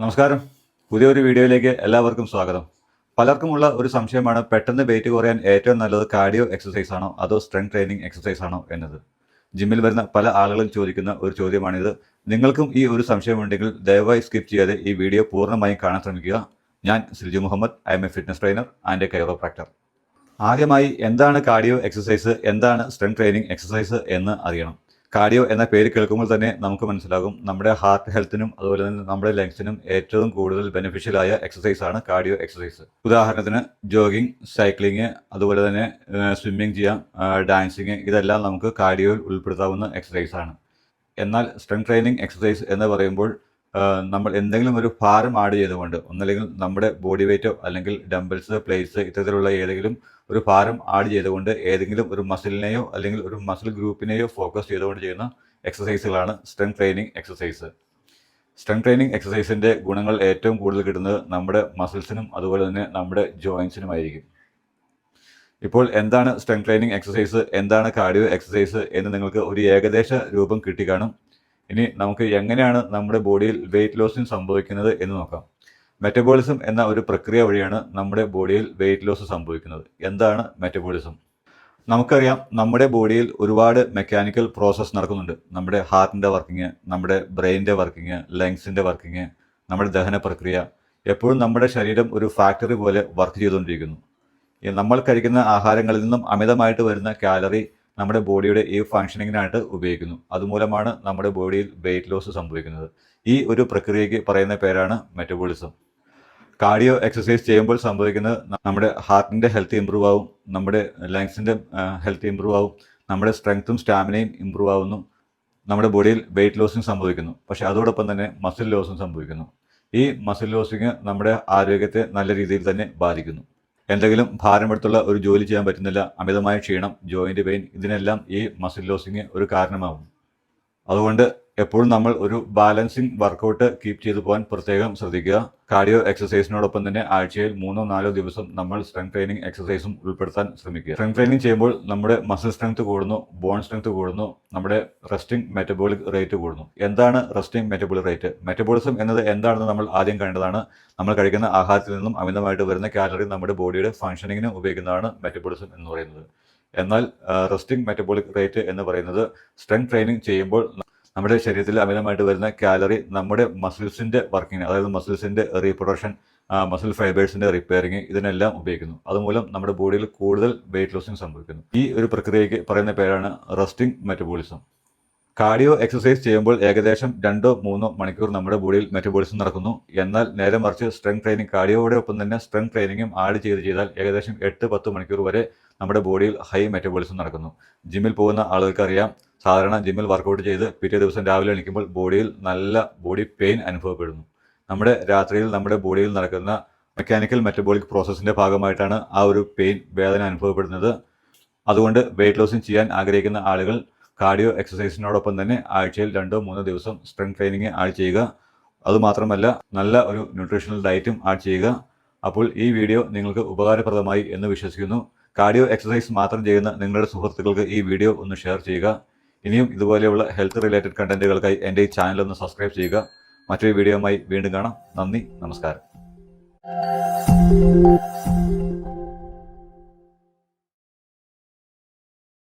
നമസ്കാരം. പുതിയൊരു വീഡിയോയിലേക്ക് എല്ലാവർക്കും സ്വാഗതം. പലർക്കുമുള്ള ഒരു സംശയമാണ് പെട്ടെന്ന് വെയിറ്റ് കുറയാൻ ഏറ്റവും നല്ലത് കാർഡിയോ എക്സസൈസ് ആണോ അതോ സ്ട്രെങ്ത് ട്രെയിനിങ് എക്സസൈസ് ആണോ എന്നത്. ജിമ്മിൽ വരുന്ന പല ആളുകളും ചോദിക്കുന്ന ഒരു ചോദ്യമാണിത്. നിങ്ങൾക്കും ഈ ഒരു സംശയമുണ്ടെങ്കിൽ ദയവായി സ്കിപ്പ് ചെയ്യാതെ ഈ വീഡിയോ പൂർണമായും കാണാൻ ശ്രമിക്കുക. ഞാൻ Silju Muhammad I M A fitness trainer and a chiropractor ആദ്യമായി എന്താണ് കാർഡിയോ എക്സസൈസ് എന്താണ് സ്ട്രെങ്ത് ട്രെയിനിങ് എക്സസൈസ് എന്ന് അറിയണം. കാർഡിയോ എന്ന പേര് കേൾക്കുമ്പോൾ തന്നെ നമുക്ക് മനസ്സിലാകും. നമ്മുടെ ഹാർട്ട് ഹെൽത്തിനും അതുപോലെ തന്നെ നമ്മുടെ ലങ്സിനും ഏറ്റവും കൂടുതൽ ബെനിഫിഷ്യൽ ആയ എക്സസൈസ് ആണ് കാർഡിയോ എക്സസൈസ് ഉദാഹരണത്തിന് ജോഗിങ് സൈക്ലിങ് അതുപോലെ തന്നെ സ്വിമ്മിങ് ചെയ്യാം ഡാൻസിങ് ഇതെല്ലാം നമുക്ക് കാർഡിയോയിൽ ഉൾപ്പെടുത്താവുന്ന എക്സസൈസ് ആണ്. എന്നാൽ സ്ട്രെങ്ത് ട്രെയിനിങ് എക്സസൈസ് എന്ന് പറയുമ്പോൾ നമ്മൾ എന്തെങ്കിലും ഒരു ഭാരം ആഡ് ചെയ്തുകൊണ്ട് ഒന്നല്ലെങ്കിൽ നമ്മുടെ ബോഡി വെയ്റ്റോ അല്ലെങ്കിൽ ഡംബിൾസ് പ്ലേറ്റ്സ് ഇത്തരത്തിലുള്ള ഏതെങ്കിലും ഒരു ഭാരം ആഡ് ചെയ്തുകൊണ്ട് ഏതെങ്കിലും ഒരു മസിലിനെയോ അല്ലെങ്കിൽ ഒരു മസിൽ ഗ്രൂപ്പിനെയോ ഫോക്കസ് ചെയ്തുകൊണ്ട് ചെയ്യുന്ന എക്സസൈസുകളാണ് strength training exercise strength training എക്സസൈസിന്റെ ഗുണങ്ങൾ ഏറ്റവും കൂടുതൽ കിട്ടുന്നത് നമ്മുടെ മസിൽസിനും അതുപോലെ തന്നെ നമ്മുടെ ജോയിൻസിനുമായിരിക്കും ഇപ്പോൾ എന്താണ് സ്ട്രെങ് ട്രെയിനിങ് എക്സസൈസ് എന്താണ് കാർഡിയോ എക്സസൈസ് എന്ന് നിങ്ങൾക്ക് ഒരു ഏകദേശ രൂപം കിട്ടിക്കാണും. ഇനി നമുക്ക് എങ്ങനെയാണ് നമ്മുടെ ബോഡിയിൽ വെയിറ്റ് ലോസിന് സംഭവിക്കുന്നത് എന്ന് നോക്കാം. മെറ്റബോളിസം എന്ന ഒരു പ്രക്രിയ വഴിയാണ് നമ്മുടെ ബോഡിയിൽ വെയിറ്റ് ലോസ് സംഭവിക്കുന്നത്. എന്താണ് മെറ്റബോളിസം നമുക്കറിയാം നമ്മുടെ ബോഡിയിൽ ഒരുപാട് മെക്കാനിക്കൽ പ്രോസസ്സ് നടക്കുന്നുണ്ട്. നമ്മുടെ ഹാർട്ടിന്റെ വർക്കിംഗ് നമ്മുടെ ബ്രെയിനിന്റെ വർക്കിംഗ് ലങ്സിന്റെ വർക്കിംഗ് നമ്മുടെ ദഹന പ്രക്രിയ. എപ്പോഴും നമ്മുടെ ശരീരം ഒരു ഫാക്ടറി പോലെ വർക്ക് ചെയ്തുകൊണ്ടിരിക്കുന്നു. നമ്മൾ കഴിക്കുന്ന ആഹാരങ്ങളിൽ നിന്നും അമിതമായിട്ട് വരുന്ന കാലറി നമ്മുടെ ബോഡിയുടെ ഈ ഫങ്ഷനിങ്ങിനായിട്ട് ഉപയോഗിക്കുന്നു. അതുമൂലമാണ് നമ്മുടെ ബോഡിയിൽ വെയിറ്റ് ലോസ് സംഭവിക്കുന്നത്. ഈ ഒരു പ്രക്രിയയ്ക്ക് പറയുന്ന പേരാണ് മെറ്റബോളിസം കാർഡിയോ എക്സസൈസ് ചെയ്യുമ്പോൾ സംഭവിക്കുന്നത് നമ്മുടെ ഹാർട്ടിന്റെ ഹെൽത്ത് ഇമ്പ്രൂവ് ആവും നമ്മുടെ ലങ്സിന്റെ ഹെൽത്ത് ഇമ്പ്രൂവ് ആവും നമ്മുടെ സ്ട്രെങ്ത്തും സ്റ്റാമിനയും ഇമ്പ്രൂവ് ആവുന്നു നമ്മുടെ ബോഡിയിൽ വെയിറ്റ് ലോസും സംഭവിക്കുന്നു. പക്ഷെ അതോടൊപ്പം തന്നെ മസിൽ ലോസും സംഭവിക്കുന്നു. ഈ മസിൽ ലോസിങ് നമ്മുടെ ആരോഗ്യത്തെ നല്ല രീതിയിൽ തന്നെ ബാധിക്കുന്നു. എന്തെങ്കിലും ഭാരമെടുത്തുള്ള ഒരു ജോലി ചെയ്യാൻ പറ്റുന്നില്ല അമിതമായ ക്ഷീണം ജോയിന്റ് പെയിൻ ഇതിനെല്ലാം ഈ മസിൽ ലോസിങ് ഒരു കാരണമാകും അതുകൊണ്ട് എപ്പോഴും നമ്മൾ ഒരു ബാലൻസിങ് വർക്കൗട്ട് കീപ്പ് ചെയ്തു പോകാൻ പ്രത്യേകം ശ്രദ്ധിക്കുക. കാർഡിയോ എക്സസൈസിനോടൊപ്പം തന്നെ ആഴ്ചയിൽ മൂന്നോ നാലോ ദിവസം നമ്മൾ സ്ട്രെങ്ത് ട്രെയിനിങ് എക്സസൈസും ഉൾപ്പെടുത്താൻ ശ്രമിക്കുക. സ്ട്രെങ്ത് ട്രെയിനിങ് ചെയ്യുമ്പോൾ നമ്മുടെ മസിൽ സ്ട്രെങ്ത് കൂടുന്നു ബോൺ സ്ട്രെങ്ത് കൂടുന്നു നമ്മുടെ റെസ്റ്റിംഗ് മെറ്റബോളിക് റേറ്റ് കൂടുന്നു. എന്താണ് റെസ്റ്റിംഗ് മെറ്റബോളിക് റേറ്റ്? മെറ്റബോളിസം എന്നത് എന്താണെന്ന് നമ്മൾ ആദ്യം കണ്ടതാണ്. നമ്മൾ കഴിക്കുന്ന ആഹാരത്തിൽ നിന്നും അമിതമായിട്ട് വരുന്ന കാലറി നമ്മുടെ ബോഡിയുടെ ഫങ്ഷനിങ്ങിന് ഉപയോഗിക്കുന്നതാണ് മെറ്റബോളിസം എന്ന് പറയുന്നത്. എന്നാൽ റെസ്റ്റിംഗ് മെറ്റബോളിക് റേറ്റ് എന്ന് പറയുന്നത് സ്ട്രെങ്ത് ട്രെയിനിങ് ചെയ്യുമ്പോൾ നമ്മുടെ ശരീരത്തിൽ അമിതമായിട്ട് വരുന്ന കാലറി നമ്മുടെ മസിൽസിന്റെ വർക്കിങ് അതായത് മസിൽസിന്റെ റീപ്രൊഡക്ഷൻ മസിൽ ഫൈബേഴ്സിന്റെ റിപ്പയറിങ് ഇതിനെല്ലാം ഉപയോഗിക്കുന്നു. അതുമൂലം നമ്മുടെ ബോഡിയിൽ കൂടുതൽ വെയിറ്റ് ലോസിങ് സംഭവിക്കുന്നു. ഈ ഒരു പ്രക്രിയയ്ക്ക് പറയുന്ന പേരാണ് റെസ്റ്റിംഗ് മെറ്റബോളിസം കാർഡിയോ എക്സസൈസ് ചെയ്യുമ്പോൾ ഏകദേശം രണ്ടോ മൂന്നോ മണിക്കൂർ നമ്മുടെ ബോഡിയിൽ മെറ്റബോളിസം നടക്കുന്നു. എന്നാൽ നേരെ മറിച്ച് സ്ട്രെങ് ട്രെയിനിങ് കാർഡിയോയുടെ ഒപ്പം തന്നെ സ്ട്രെങ് ട്രെയിനിങ്ങും ആഡ് ചെയ്ത് ചെയ്താൽ ഏകദേശം എട്ട് പത്ത് മണിക്കൂർ വരെ നമ്മുടെ ബോഡിയിൽ ഹൈ മെറ്റബോളിസം നടക്കുന്നു. ജിമ്മിൽ പോകുന്ന ആളുകൾക്കറിയാം സാധാരണ ജിമ്മിൽ വർക്കൗട്ട് ചെയ്ത് പിറ്റേ ദിവസം രാവിലെ എണീക്കുമ്പോൾ ബോഡിയിൽ നല്ല ബോഡി പെയിൻ അനുഭവപ്പെടുന്നു. നമ്മുടെ രാത്രിയിൽ നമ്മുടെ ബോഡിയിൽ നടക്കുന്ന മെക്കാനിക്കൽ മെറ്റബോളിക് പ്രോസസ്സിന്റെ ഭാഗമായിട്ടാണ് ആ ഒരു പെയിൻ വേദന അനുഭവപ്പെടുന്നത്. അതുകൊണ്ട് വെയിറ്റ് ലോസിങ് ചെയ്യാൻ ആഗ്രഹിക്കുന്ന ആളുകൾ കാർഡിയോ എക്സസൈസിനോടൊപ്പം തന്നെ ആഴ്ചയിൽ രണ്ടോ മൂന്നോ ദിവസം സ്ട്രെങ്ത് ട്രെയിനിങ് ആഡ് ചെയ്യുക. അതുമാത്രമല്ല നല്ല ഒരു ന്യൂട്രീഷണൽ ഡയറ്റും ആഡ് ചെയ്യുക. അപ്പോൾ ഈ വീഡിയോ നിങ്ങൾക്ക് ഉപകാരപ്രദമായി എന്ന് വിശ്വസിക്കുന്നു. കാർഡിയോ എക്സസൈസ് മാത്രം ചെയ്യുന്ന നിങ്ങളുടെ സുഹൃത്തുക്കൾക്ക് ഈ വീഡിയോ ഒന്ന് ഷെയർ ചെയ്യുക. ഇനിയും ഇതുപോലെയുള്ള ഹെൽത്ത് റിലേറ്റഡ് കണ്ടന്റുകൾക്കായി എന്റെ ഈ ചാനൽ ഒന്ന് സബ്സ്ക്രൈബ് ചെയ്യുക. മറ്റൊരു വീഡിയോയുമായി വീണ്ടും കാണാം. നന്ദി നമസ്കാരം.